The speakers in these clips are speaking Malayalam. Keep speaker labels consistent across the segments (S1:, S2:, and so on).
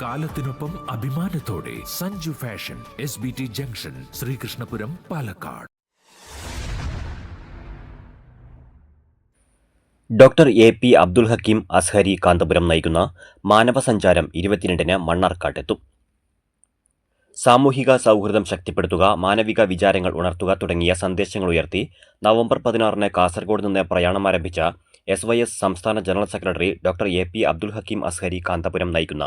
S1: കാലത്തിനൊപ്പം അഭിമാനത്തോടെ Sanju fashion S B T junction Sreekrishnapuram Palakkad.
S2: Doctor A P Abdul Hakeem Azhari Kanthapuram നയിക്കുന്ന മാനവ സഞ്ചാരം ഇരുപത്തിരണ്ടിന് മണ്ണാർക്കാട്ടെത്തും. സാമൂഹിക സൗഹൃദം ശക്തിപ്പെടുത്തുക മാനവിക വിചാരങ്ങൾ ഉണർത്തുക തുടങ്ങിയ സന്ദേശങ്ങൾ ഉയർത്തി നവംബർ പതിനാറിന് കാസർഗോഡ് നിന്ന് പ്രയാണം ആരംഭിച്ച എസ് വൈ എസ് സംസ്ഥാന general secretary doctor A P Abdul Hakeem Azhari Kanthapuram നയിക്കുന്ന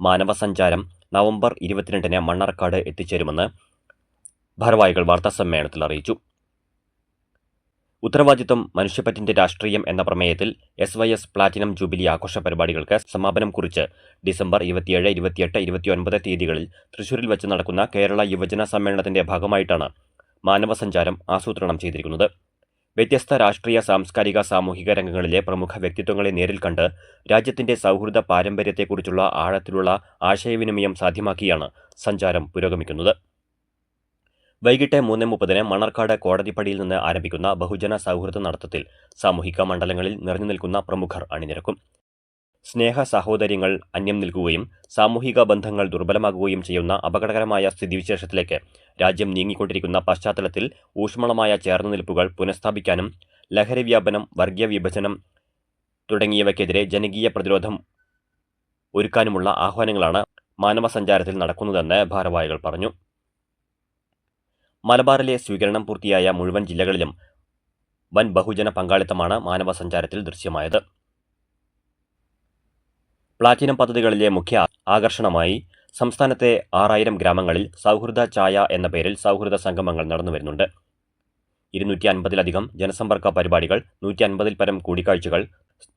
S2: മാനവ സഞ്ചാരം നവംബർ ഇരുപത്തിരണ്ടിന് മണ്ണാർക്കാട് എത്തിച്ചേരുമെന്ന് ഭാരവാഹികൾ വാർത്താസമ്മേളനത്തിൽ അറിയിച്ചു. ഉത്തരവാദിത്വം മനുഷ്യപ്പറ്റിന്റെ രാഷ്ട്രീയം എന്ന പ്രമേയത്തിൽ S Y S platinum jubilee ആഘോഷ പരിപാടികൾക്ക് സമാപനം കുറിച്ച് ഡിസംബർ ഇരുപത്തിയേഴ് ഇരുപത്തിയെട്ട് ഇരുപത്തിയൊൻപത് തീയതികളിൽ തൃശൂരിൽ വെച്ച് നടക്കുന്ന കേരള യുവജന സമ്മേളനത്തിന്റെ ഭാഗമായിട്ടാണ് മാനവസഞ്ചാരം ആസൂത്രണം ചെയ്തിരിക്കുന്നത്. വ്യത്യസ്ത രാഷ്ട്രീയ സാംസ്കാരിക സാമൂഹിക രംഗങ്ങളിലെ പ്രമുഖ വ്യക്തിത്വങ്ങളെ നേരിൽ കണ്ട് രാജ്യത്തിന്റെ സൗഹൃദ പാരമ്പര്യത്തെക്കുറിച്ചുള്ള ആഴത്തിലുള്ള ആശയവിനിമയം സാധ്യമാക്കിയാണ് സഞ്ചാരം പുരോഗമിക്കുന്നത്. വൈകിട്ട് മൂന്ന് മുപ്പതിന് മണർക്കാട് കോടതിപ്പടിയിൽ നിന്ന് ആരംഭിക്കുന്ന ബഹുജന സൗഹൃദ നടത്തത്തിൽ സാമൂഹിക മണ്ഡലങ്ങളിൽ നിറഞ്ഞു നിൽക്കുന്ന പ്രമുഖർ അണിനിരക്കും. സ്നേഹ സഹോദര്യങ്ങൾ അന്യം നിൽക്കുകയും സാമൂഹിക ബന്ധങ്ങൾ ദുർബലമാകുകയും ചെയ്യുന്ന അപകടകരമായ സ്ഥിതിവിശേഷത്തിലേക്ക് രാജ്യം നീങ്ങിക്കൊണ്ടിരിക്കുന്ന പശ്ചാത്തലത്തിൽ ഊഷ്മളമായ ചേർന്നുനിൽപ്പുകൾ പുനഃസ്ഥാപിക്കാനും ലഹരി വ്യാപനം വർഗീയ വിഭജനം തുടങ്ങിയവയ്ക്കെതിരെ ജനകീയ പ്രതിരോധം ഒരുക്കാനുമുള്ള ആഹ്വാനങ്ങളാണ് മാനവ സഞ്ചാരത്തിൽ നടക്കുന്നതെന്ന് ഭാരവാഹികൾ പറഞ്ഞു. മലബാറിലെ സ്വീകരണം പൂർത്തിയായ മുഴുവൻ ജില്ലകളിലും വൻ ബഹുജന പങ്കാളിത്തമാണ് മാനവ സഞ്ചാരത്തിൽ ദൃശ്യമായത്. പ്ലാറ്റിനം പദ്ധതികളിലെ മുഖ്യ ആകർഷണമായി സംസ്ഥാനത്തെ ആറായിരം ഗ്രാമങ്ങളിൽ സൗഹൃദ ചായ എന്ന പേരിൽ സൗഹൃദ സംഗമങ്ങൾ നടന്നു വരുന്നുണ്ട്. ഇരുന്നൂറ്റി അൻപതിലധികം ജനസമ്പർക്ക പരിപാടികൾ നൂറ്റി അൻപതിൽ പരം കൂടിക്കാഴ്ചകൾ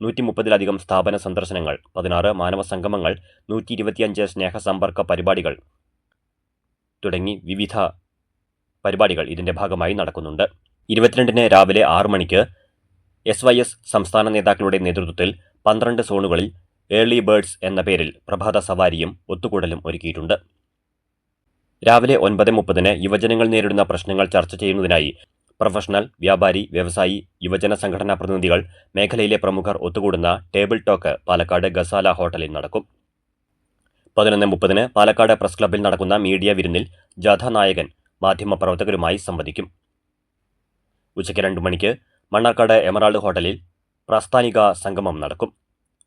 S2: നൂറ്റി മുപ്പതിലധികം സ്ഥാപന സന്ദർശനങ്ങൾ പതിനാറ് മാനവ സംഗമങ്ങൾ നൂറ്റി ഇരുപത്തിയഞ്ച് സ്നേഹസമ്പർക്ക പരിപാടികൾ തുടങ്ങി വിവിധ പരിപാടികൾ ഇതിന്റെ ഭാഗമായി നടക്കുന്നുണ്ട്. ഇരുപത്തിരണ്ടിന് രാവിലെ ആറു മണിക്ക് എസ് വൈ എസ് സംസ്ഥാന നേതാക്കളുടെ നേതൃത്വത്തിൽ പന്ത്രണ്ട് സോണുകളിൽ ഏർലി ബേർഡ്സ് എന്ന പേരിൽ പ്രഭാത സവാരിയും ഒത്തുകൂടലും ഒരുക്കിയിട്ടുണ്ട്. രാവിലെ ഒൻപത് മുപ്പതിന് യുവജനങ്ങൾ നേരിടുന്ന പ്രശ്നങ്ങൾ ചർച്ച ചെയ്യുന്നതിനായി പ്രൊഫഷണൽ വ്യാപാരി വ്യവസായി യുവജന സംഘടനാ പ്രതിനിധികൾ മേഖലയിലെ പ്രമുഖർ ഒത്തുകൂടുന്ന ടേബിൾ ടോക്ക് പാലക്കാട് ഗസാല ഹോട്ടലിൽ നടക്കും. പതിനൊന്ന് മുപ്പതിന് പാലക്കാട് പ്രസ് ക്ലബ്ബിൽ നടക്കുന്ന മീഡിയ വിരുന്നിൽ നായകൻ മാധ്യമപ്രവർത്തകരുമായി സംവദിക്കും. ഉച്ചയ്ക്ക് രണ്ടു മണിക്ക് മണ്ണാർക്കാട് എമറാൾഡ് ഹോട്ടലിൽ പ്രാസ്ഥാനിക സംഗമം നടക്കും.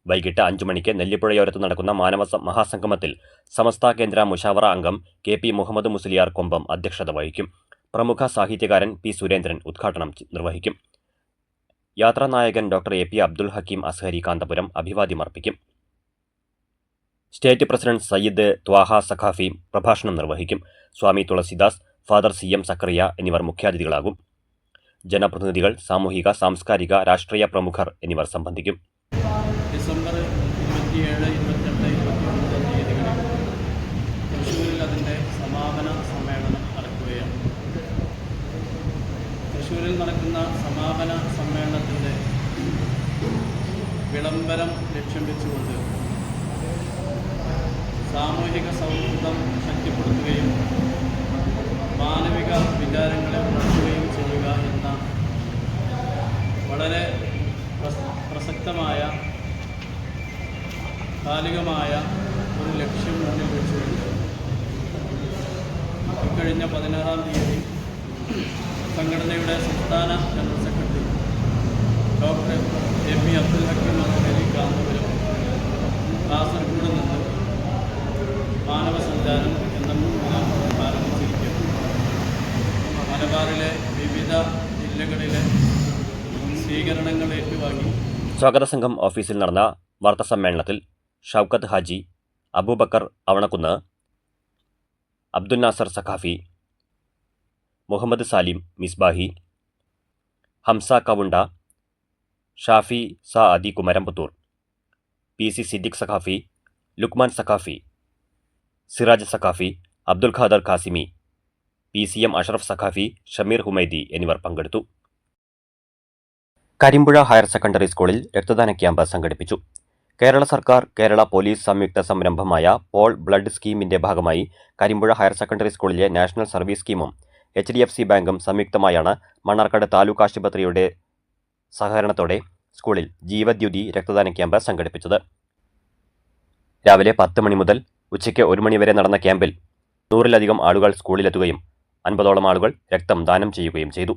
S2: വൈകിട്ട് അഞ്ചു മണിക്ക് നെല്ലിപ്പുഴയോരത്ത് നടക്കുന്ന മാനവ മഹാസംഗമത്തിൽ സമസ്ത കേന്ദ്ര മുഷാവറ അംഗം കെ പി മുഹമ്മദ് മുസ്ലിയാർ കൊമ്പം അധ്യക്ഷത വഹിക്കും. പ്രമുഖ സാഹിത്യകാരൻ പി സുരേന്ദ്രൻ ഉദ്ഘാടനം നിർവഹിക്കും. യാത്രാനായകൻ doctor A P Abdul Hakeem Azhari Kanthapuram അഭിവാദ്യമർപ്പിക്കും state president Sayyid Thwaha Saqafi പ്രഭാഷണം നിർവഹിക്കും. Swami Thulasidas father C M Zakaria എന്നിവർ മുഖ്യാതിഥികളാകും. ജനപ്രതിനിധികൾ സാമൂഹിക സാംസ്കാരിക രാഷ്ട്രീയ പ്രമുഖർ എന്നിവർ സംബന്ധിക്കും.
S3: ഇരുപത്തിയേഴ് ഇരുപത്തെട്ട് ഇരുപത്തിയൊൻപത് തീയതികളിൽ തൃശ്ശൂരിൽ അതിന്റെ സമാപന സമ്മേളനം നടക്കുകയാണ്. തൃശ്ശൂരിൽ നടക്കുന്ന സമാപന സമ്മേളനത്തിന്റെ വിളംബരം ലക്ഷ്യം വെച്ചുകൊണ്ട് സാമൂഹിക സൗഹൃദം ശക്തിപ്പെടുത്തുകയും മാനവിക വിചാരങ്ങളെ ഉണർത്തുകയും ചെയ്യുക എന്ന വളരെ പ്രസക്തമായ കാലികമായ ഒരു ലക്ഷ്യം മുന്നിൽ വെച്ചുകൊണ്ട് ഇക്കഴിഞ്ഞ പതിനാറാം തീയതി സംഘടനയുടെ സംസ്ഥാന general secretary doctor A P Abdul Hakeem Azhari Kanthapuram Kasaragod നിന്ന് മാനവ സഞ്ചാരം എന്ന മൂന്നാം ആരംഭിച്ചിരിക്കുന്നു. മലബാറിലെ വിവിധ ജില്ലകളിലെ സ്വീകരണങ്ങൾ ഏറ്റുവാങ്ങി
S2: സ്വാഗത സംഘം ഓഫീസിൽ നടന്ന വാർത്താസമ്മേളനത്തിൽ Shoukath Haji Aboobacker Avanakkunnu Abdul Nasar Saqafi Muhammad Salim Misbahi Hamza കവുണ്ട Shafi Saadi Kumaramputhur P C Siddique Saqafi Luqman Saqafi Siraj Saqafi Abdul Khader Qasimi P C M Ashraf Saqafi Shameer Humaidi എന്നിവർ പങ്കെടുത്തു. കരിമ്പുഴ ഹയർ സെക്കൻഡറി സ്കൂളിൽ രക്തദാന ക്യാമ്പ് സംഘടിപ്പിച്ചു. കേരള സർക്കാർ കേരള പോലീസ് സംയുക്ത സംരംഭമായ പോൾ ബ്ലഡ് സ്കീമിന്റെ ഭാഗമായി കരിമ്പുഴ ഹയർ സെക്കൻഡറി സ്കൂളിലെ നാഷണൽ സർവീസ് സ്കീമും എച്ച് ഡി എഫ് സി ബാങ്കും സംയുക്തമായാണ് മണ്ണാർക്കാട് താലൂക്ക് ആശുപത്രിയുടെ സഹകരണത്തോടെ സ്കൂളിൽ ജീവദ്യുതി രക്തദാന ക്യാമ്പ് സംഘടിപ്പിച്ചത്. രാവിലെ പത്ത് മണി മുതൽ ഉച്ചയ്ക്ക് ഒരു മണിവരെ നടന്ന ക്യാമ്പിൽ നൂറിലധികം ആളുകൾ സ്കൂളിലെത്തുകയും അൻപതോളം ആളുകൾ രക്തം ദാനം ചെയ്യുകയും ചെയ്തു.